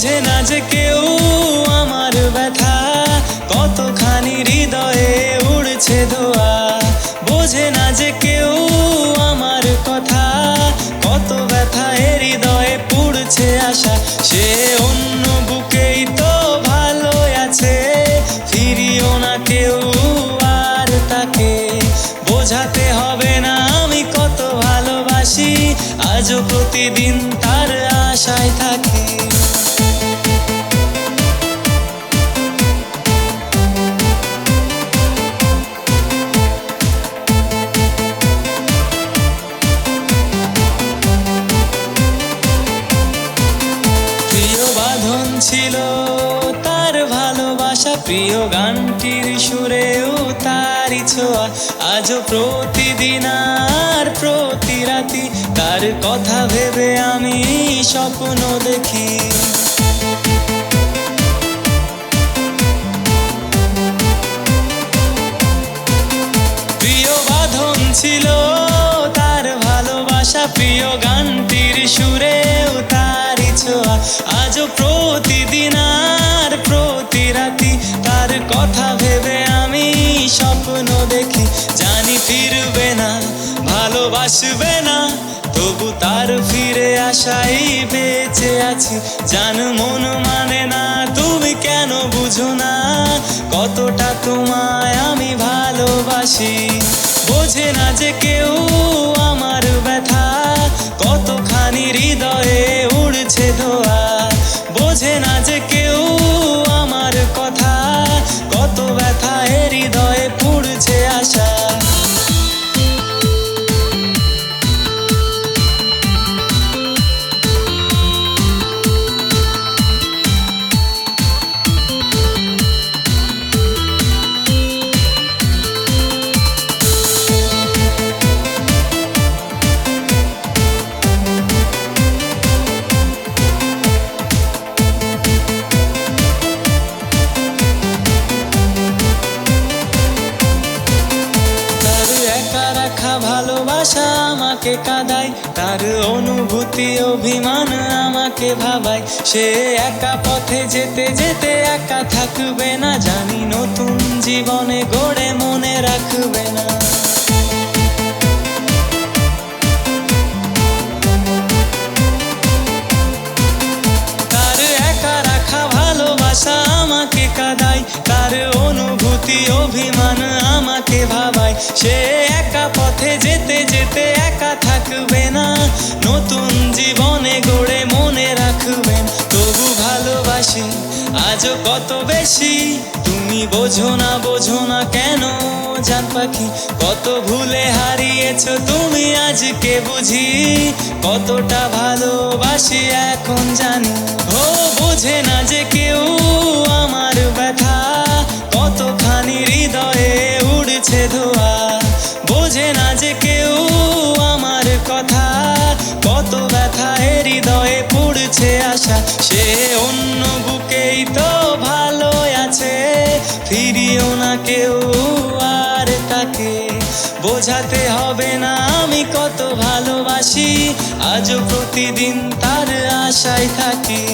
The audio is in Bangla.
বোঝে না যে কেউ আমার ব্যথা, কতখানি হৃদয়ে উড়ছে ধোয়া। বোঝে না যে কেউ আমার কথা, কত ব্যথা এ হৃদয়ে পুড়ছে আশা। সে অন্য বুকেই তো ভালো আছে, ফিরিও না কেউ আর তাকে। বোঝাতে হবে না আমি কত ভালোবাসি, আজও প্রতিদিন তার আশায় থাকি। প্রিয় গানটির সুরেও তারই ছোঁয়া। আজও প্রতিদিন আর প্রতি রাতি তার কথা ভেবে আমি স্বপ্ন দেখি। প্রিয় বাঁধন ছিল তার ভালোবাসা, প্রিয় গানটির সুরেও তারই ছোঁয়া। আজও প্রতিদিন কথা ভেবে আমি স্বপ্ন দেখি জানি ফিরবে না, ভালোবাসবে না। তবু তার ফিরে আশাই বেঁচে আছি, জান মন মানে না, তুমি কেন বুঝো না? কতটা তোমায় আমি ভালোবাসি। বোঝে না যে কেউ আমার ব্যথা, কতখানি হৃদয়ে আমাকে কাঁদায়, তার অনুভূতি, অভিমান আমাকে ভাবায়। সে একা পথে যেতে যেতে একা থাকবে না, জানি নতুন জীবনে গড়ে মনে রাখবে না। তার একা রাখা ভালোবাসা আমাকে কাঁদায়, তার অনুভূতি অভিমান আমাকে ভাবায়। সে একা পথে যেতে যেতে একা থাকবে না। নতুন জীবনে গড়ে মনে রাখবেন, তবু ভালোবাসি আজও কত বেশি। তুমি বোঝো না বোঝো না কেন জান পাখি, কত ভুলে হারিয়েছ তুমি আজকে বুঝি। কতটা ভালোবাসি এখন জানি। ও বোঝে না যে কেউ বোঝে না যে কেউ আমার কথা। কত ব্যথা হৃদয়ে পুড়ছে আশা। সে অন্য বুকেই তো ভালো আছে। ফিরিও না কেউ আর তাকে। বোঝাতে হবে না আমি কত ভালোবাসি। আজও প্রতিদিন তার আশায় থাকি।